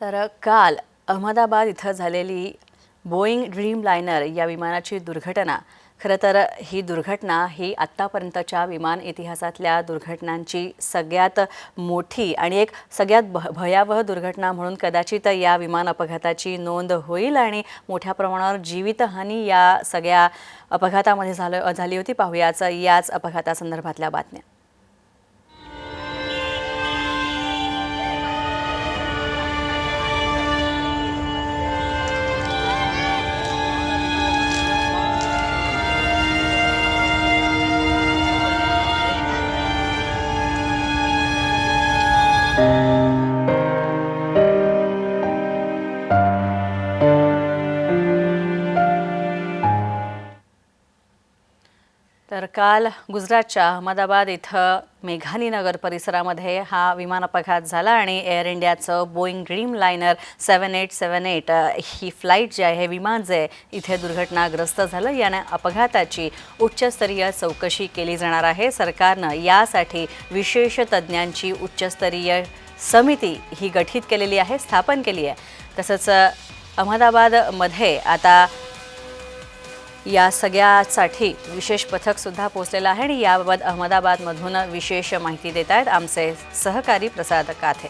तर काल अहमदाबाद इथं झालेली बोईंग ड्रीम लायनर या विमानाची दुर्घटना. खरं तर ही दुर्घटना ही आत्तापर्यंतच्या विमान इतिहासातल्या दुर्घटनांची सगळ्यात मोठी आणि एक सगळ्यात भ भयावह दुर्घटना म्हणून कदाचित या विमान अपघाताची नोंद होईल आणि मोठ्या प्रमाणावर जीवितहानी या सगळ्या अपघातामध्ये झालं झाली होती. पाहूयाच याच अपघातासंदर्भातल्या बातम्या. तर काल गुजरातच्या अहमदाबाद इथं मेघानी नगर परिसरामध्ये हा विमान अपघात झाला आणि एअर इंडियाचं Boeing Dreamliner seven eight seven eight ही फ्लाईट जी आहे हे विमान जे आहे, इथे दुर्घटनाग्रस्त झालं. याने अपघाताची उच्चस्तरीय चौकशी केली जाणार आहे. सरकारनं यासाठी विशेष तज्ज्ञांची उच्चस्तरीय समिती ही गठीत केलेली आहे स्थापन केली आहे. तसंच अहमदाबादमध्ये आता या सगळ्यासाठी विशेष पथकसुद्धा पोहोचलेलं आहे आणि याबाबत अहमदाबादमधून विशेष माहिती देत आहेत आमचे सहकारी प्रसाद काथे.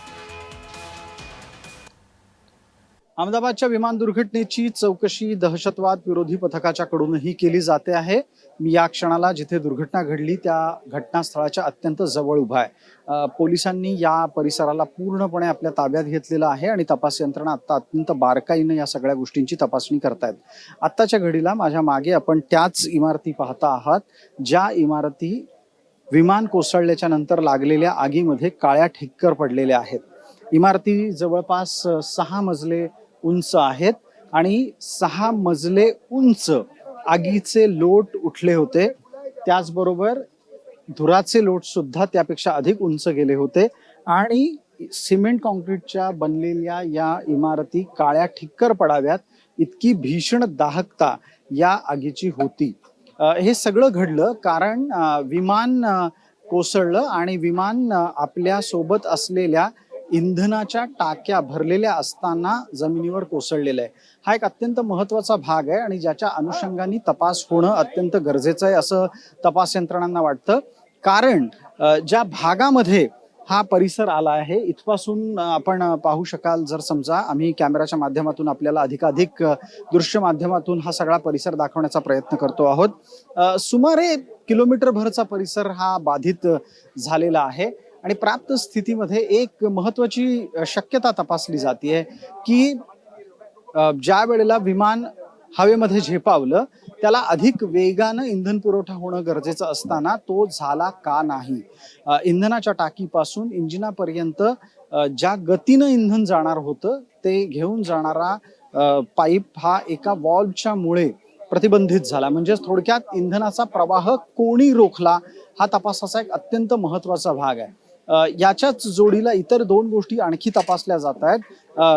अहमदाबादच्या विमान दुर्घटनेची चौकशी दहशतवाद विरोधी पथकाच्या कडूनही केली जाते आहे. मी या क्षणाला जिथे दुर्घटना घडली त्या घटनास्थळाच्या अत्यंत जवळ उभा आहे. पोलिसांनी या परिसराला पूर्णपणे आपल्या ताब्यात घेतलेलं आहे आणि तपास यंत्रणा आता अत्यंत बारकाईनं या सगळ्या गोष्टींची तपासणी करतायत. आत्ताच्या घडीला माझ्या मागे आपण त्याच इमारती पाहता आहात ज्या इमारती विमान कोसळल्याच्या नंतर लागलेल्या आगीमध्ये काळ्या ठिक्कर पडलेल्या आहेत. इमारती जवळपास सहा मजले उंच आहेत आणि सहा मजले उंच आगीचे लोट उठले होते. त्याचबरोबर धुराचे लोट सुद्धा त्यापेक्षा अधिक उंच गेले होते. आणि सिमेंट कॉन्क्रीटच्या बनलेल्या या इमारती काळ्या ठिक्कर पडाव्यात. इतकी भीषण दाहकता या आगीची होती. हे सगळं घडलं कारण विमान कोसळलं आणि विमान आपल्यासोबत असलेल्या इंधनाच्या टाक्या भरलेल्या असताना जमिनीवर कोसळलेलं आहे. हा एक अत्यंत महत्त्वाचा भाग आहे आणि ज्याच्या अनुषंगाने तपास होणं अत्यंत गरजेचं आहे असं तपास यंत्रणांना वाटतं. कारण ज्या भागामध्ये हा परिसर आला आहे इथपासून आपण पाहू शकाल जर समजा आम्ही कॅमेराच्या माध्यमातून आपल्याला अधिकाधिक दृश्य माध्यमातून हा सगळा परिसर दाखवण्याचा प्रयत्न करतो आहोत. सुमारे किलोमीटर भरचा परिसर हा बाधित झालेला आहे. आणि प्राप्त स्थितीमध्ये एक महत्वाची शक्यता तपासली जाते की ज्या वेळेला विमान हवेमध्ये झेपावलं त्याला अधिक वेगानं इंधन पुरवठा होणं गरजेचं असताना तो झाला का नाही? इंधनाच्या टाकीपासून इंजिनापर्यंत ज्या गतीनं इंधन जाणार होतं ते घेऊन जाणारा पाईप हा एका वॉल्वच्या मुळे प्रतिबंधित झाला. म्हणजेच थोडक्यात इंधनाचा प्रवाह कोणी रोखला हा तपासाचा एक अत्यंत महत्त्वाचा भाग आहे. याच्याच जोडीला इतर दोन गोष्टी आणखी तपासल्या जात आहेत.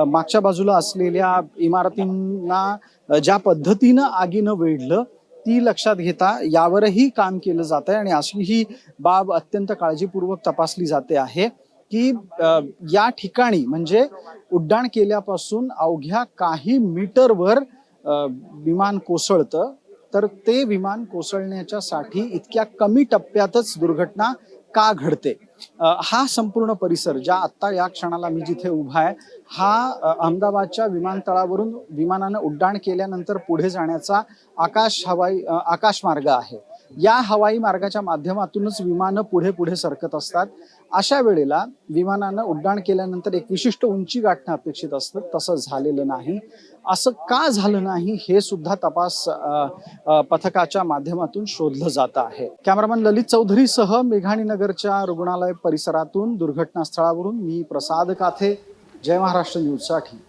मागच्या बाजूला असलेल्या इमारतींना ज्या पद्धतीनं आगीनं वेढलं ती लक्षात घेता यावरही काम केलं जात आहे आणि अशी ही बाब अत्यंत काळजीपूर्वक तपासली जाते आहे की या ठिकाणी म्हणजे उड्डाण केल्यापासून अवघ्या काही मीटरवर विमान कोसळतं. तर ते विमान कोसळण्याच्या साठी इतक्या कमी टप्प्यातच दुर्घटना का घडते? हा संपूर्ण परिसर ज्या आत्ता या क्षणाला मी जिथे उभा आहे हा अहमदाबादच्या विमानतळावरून विमानानं उड्डाण केल्यानंतर पुढे जाण्याचा आकाश हवाई आकाशमार्ग आहे. या हवाई मार्गाच्या माध्यमातूनच विमानं पुढे पुढे सरकत असतात. अशा वेळेला विमानानं उड्डाण केल्यानंतर एक विशिष्ट उंची गाठणं अपेक्षित असतं. तसं झालेलं नाही. असं का झालं नाही हे सुद्धा तपास पथकाच्या माध्यमातून शोधलं जात आहे. कॅमेरामॅन ललित चौधरीसह मेघाणी नगरच्या रुग्णालय परिसरातून दुर्घटनास्थळावरून मी प्रसाद काथे. जय महाराष्ट्र न्यूजसाठी.